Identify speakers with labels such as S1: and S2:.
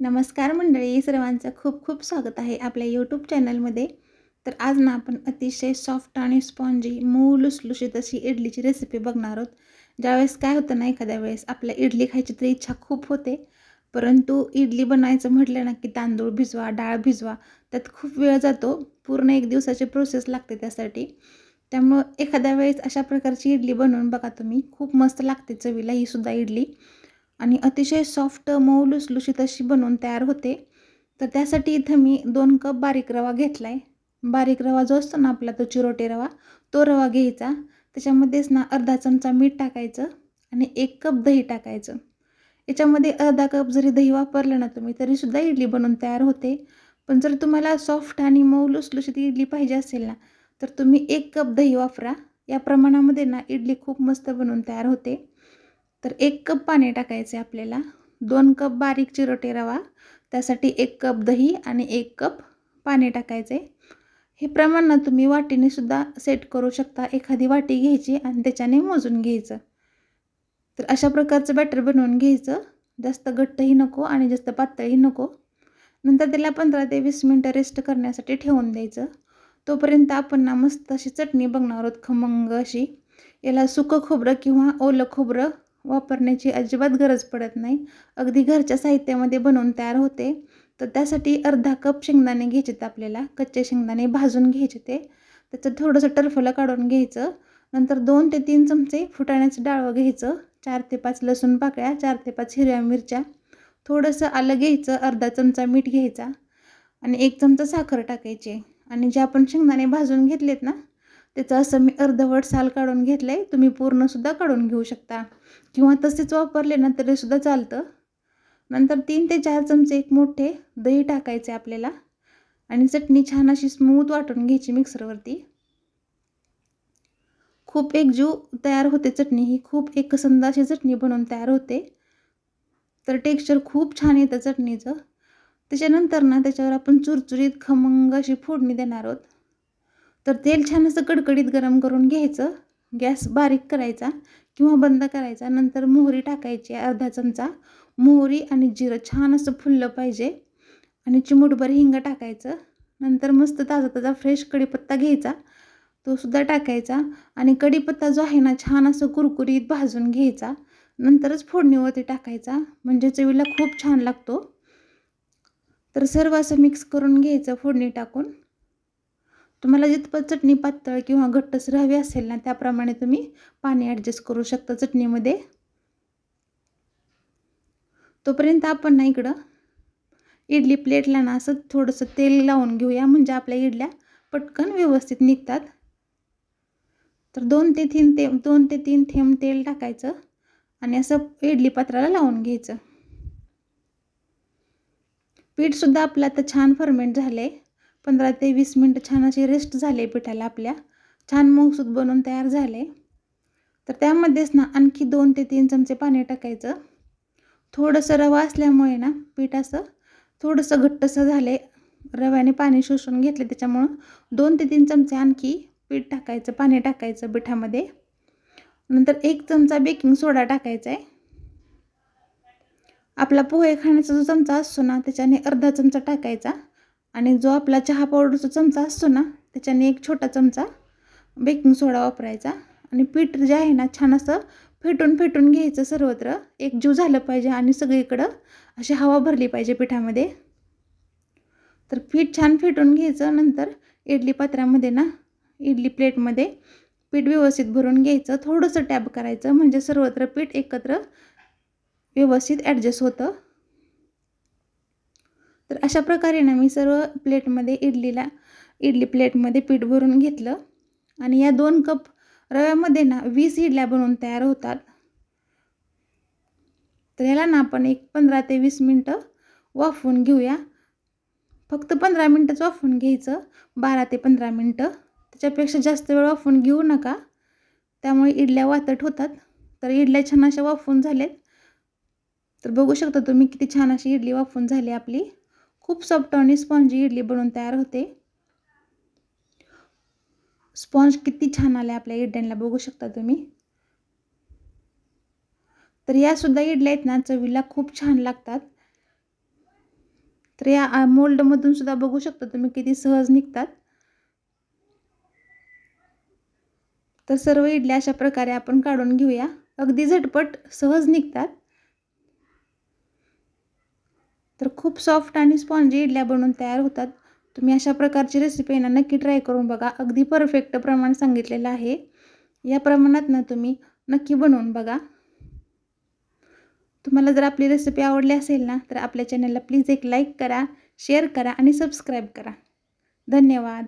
S1: नमस्कार मंडळी सर्वांचं खूप खूप स्वागत आहे आपल्या यूट्यूब चॅनलमध्ये तर आज ना आपण अतिशय सॉफ्ट आणि स्पॉन्जी मऊ लुसलुशीत अशी इडलीची रेसिपी बघणार आहोत. ज्यावेळेस काय होतं ना एखाद्या वेळेस आपल्या इडली खायची तरी इच्छा खूप होते. परंतु इडली बनायचं म्हटलं ना की तांदूळ भिजवा डाळ भिजवा त्यात खूप वेळ जातो. पूर्ण एक दिवसाची प्रोसेस लागते त्यासाठी. त्यामुळं एखाद्या वेळेस अशा प्रकारची इडली बनवून बघा तुम्ही. खूप मस्त लागते चवीला ही सुद्धा इडली. आणि अतिशय सॉफ्ट मऊ लुसलुशीत अशी बनवून तयार होते. तर त्यासाठी इथं मी दोन कप बारीक रवा घेतला आहे बारीक रवा जो असतो ना आपला तो चिरोटे रवा तो रवा घ्यायचा. त्याच्यामध्येच ना अर्धा चमचा मीठ टाकायचं आणि एक कप दही टाकायचं. याच्यामध्ये अर्धा कप जरी दही वापरलं ना तुम्ही तरीसुद्धा इडली बनवून तयार होते. पण जर तुम्हाला सॉफ्ट आणि मऊ लुसलुशीत इडली पाहिजे असेल ना तर तुम्ही एक कप दही वापरा. या प्रमाणामध्ये ना इडली खूप मस्त बनवून तयार होते. तर एक कप पाणी टाकायचे आपल्याला. दोन कप बारीक चिरोटे रवा त्यासाठी एक कप दही आणि एक कप पाणी टाकायचे. हे प्रमाण ना तुम्ही वाटीने सुद्धा सेट करू शकता. एखादी वाटी घ्यायची आणि त्याच्याने मोजून घ्यायचं. तर अशा प्रकारचं बॅटर बनवून घ्यायचं. जास्त घट्टही नको आणि जास्त पातळही नको. नंतर त्याला पंधरा ते वीस मिनटं रेस्ट करण्यासाठी ठेवून द्यायचं. तोपर्यंत आपण ना मस्त अशी चटणी बघणार आहोत. खमंग अशी. याला सुकं खोबरं किंवा ओलं खोबरं वापरण्याची अजिबात गरज पडत नाही. अगदी घरच्या साहित्यामध्ये बनवून तयार होते. तर त्यासाठी अर्धा कप शेंगदाणे घ्यायचे आपल्याला. कच्चे शेंगदाणे भाजून घ्यायचे ते त्याचं थोडंसं टरफलं काढून घ्यायचं. नंतर दोन ते तीन चमचे फुटाण्याचं डाळं घ्यायचं. चार ते पाच लसूण पाकळ्या चार ते पाच हिरव्या मिरच्या. थोडंसं आलं घ्यायचं. अर्धा चमचा मीठ घ्यायचा. आणि एक चमचा साखर टाकायची. आणि जे आपण शेंगदाणे भाजून घेतलेत ना त्याचं असं मी अर्धवट साल काढून घेतलं आहे तुम्ही पूर्णसुद्धा काढून घेऊ शकता. किंवा तसेच वापरले ना तरीसुद्धा चालतं. नंतर तीन ते चार चमचे एक मोठे दही टाकायचे आपल्याला. आणि चटणी छान अशी स्मूथ वाटून घ्यायची मिक्सरवरती खूप एक जीव तयार होते चटणी. ही खूप एकसंद अशी चटणी बनवून तयार होते. तर टेक्स्चर खूप छान येतं चटणीचं. त्याच्यानंतर ना त्याच्यावर आपण चुरचुरीत खमंग अशी फोडणी देणार आहोत. तर तेल छान असं कडकडीत गरम करून घ्यायचं. गॅस बारीक करायचा किंवा बंद करायचा. नंतर मोहरी टाकायची अर्धा चमचा. मोहरी आणि जिरं छान असं फुललं पाहिजे. आणि चिमूटभर हिंग टाकायचं. नंतर मस्त ताजा ताजा फ्रेश कढीपत्ता घ्यायचा. तो सुद्धा टाकायचा. आणि कढीपत्ता जो आहे ना छान असं कुरकुरीत भाजून घ्यायचा. नंतरच फोडणीवरती टाकायचा. म्हणजे चवीला खूप छान लागतो. तर सर्व असं मिक्स करून घ्यायचं फोडणी टाकून. तुम्हाला जितपत चटणी पातळ किंवा घट्टसर हवी असेल ना त्याप्रमाणे तुम्ही पाणी ॲडजस्ट करू शकता चटणीमध्ये. तोपर्यंत आपण ना इकडं इडली प्लेटला ना असं थोडंसं तेल लावून घेऊया म्हणजे आपल्या इडल्या पटकन व्यवस्थित निघतात. तर दोन ते तीन ते दोन ते तीन थेंब तेल टाकायचं आणि असं इडली पात्राला लावून घ्यायचं. पीठसुद्धा आपलं आता छान फर्मेंट झालं आहे पंधरा ते वीस मिनटं छान अशी रेस्ट झाले पिठाला आपल्या. छान मऊसूत बनवून तयार झाले. तर त्यामध्येच ना आणखी दोन ते तीन चमचे पाणी टाकायचं. थोडंसं रवा असल्यामुळे ना पीठ असं थोडंसं घट्टसं झाले. रव्याने पाणी शोषून घेतले त्याच्यामुळं दोन ते तीन चमचे आणखी पीठ टाकायचं पाणी टाकायचं पिठामध्ये. नंतर एक चमचा बेकिंग सोडा टाकायचा आहे. आपला पोहे खाण्याचा जो चमचा असतो ना त्याच्याने अर्धा चमचा टाकायचा. आणि जो आपला चहा पावडरचा चमचा असतो ना त्याच्याने एक छोटा चमचा बेकिंग सोडा वापरायचा. आणि पीठ जे आहे ना छान असं फेटून फेटून घ्यायचं सर्वत्र. एक जीव झालं पाहिजे आणि सगळीकडं अशी हवा भरली पाहिजे पिठामध्ये. तर पीठ छान फेटून घ्यायचं. नंतर इडली पात्रामध्ये ना इडली प्लेटमध्ये पीठ व्यवस्थित भरून घ्यायचं. थोडंसं टॅब करायचं. म्हणजे सर्वत्र पीठ एकत्र व्यवस्थित ॲडजस्ट होतं. तर अशा प्रकारे ना मी सर्व प्लेटमध्ये इडलीला इडली प्लेटमध्ये पीठ भरून घेतलं. आणि या दोन कप रव्यामध्ये ना वीस इडल्या बनवून तयार होतात. तर ह्याला ना आपण एक पंधरा ते वीस मिनटं वाफवून घेऊया. फक्त पंधरा मिनटंच वाफवून घ्यायचं. बारा ते पंधरा मिनटं. त्याच्यापेक्षा जास्त वेळ वाफवून घेऊ नका. त्यामुळे इडल्या वातट होतात. तर इडल्या छान अशा वाफवून झाल्यात तर बघू शकता तुम्ही किती छान अशी इडली वाफवून झाली आपली. खूप सॉफ्ट आणि स्पॉन्जी इडली बनवून तयार होते. स्पॉन्ज किती छान आले आपल्या इडल्यांना बघू शकता तुम्ही. तर यासुद्धा इडल्या आहेत ना चवीला खूप छान लागतात. तर या मोल्डमधून सुद्धा बघू शकता तुम्ही किती सहज निघतात. तर सर्व इडल्या अशा प्रकारे आपण काढून घेऊया. अगदी झटपट सहज निघतात. तर खूप सॉफ्ट आणि स्पॉन्जी इडल्या बनवून तयार होतात. तुम्ही अशा प्रकारची रेसिपी आहे ना नक्की ट्राय करून बघा. अगदी परफेक्ट प्रमाण सांगितलेलं आहे. या प्रमाणात ना तुम्ही नक्की बनवून बघा. तुम्हाला जर आपली रेसिपी आवडली असेल ना तर आपल्या चॅनलला प्लीज एक लाईक करा शेअर करा आणि सबस्क्राईब करा. धन्यवाद.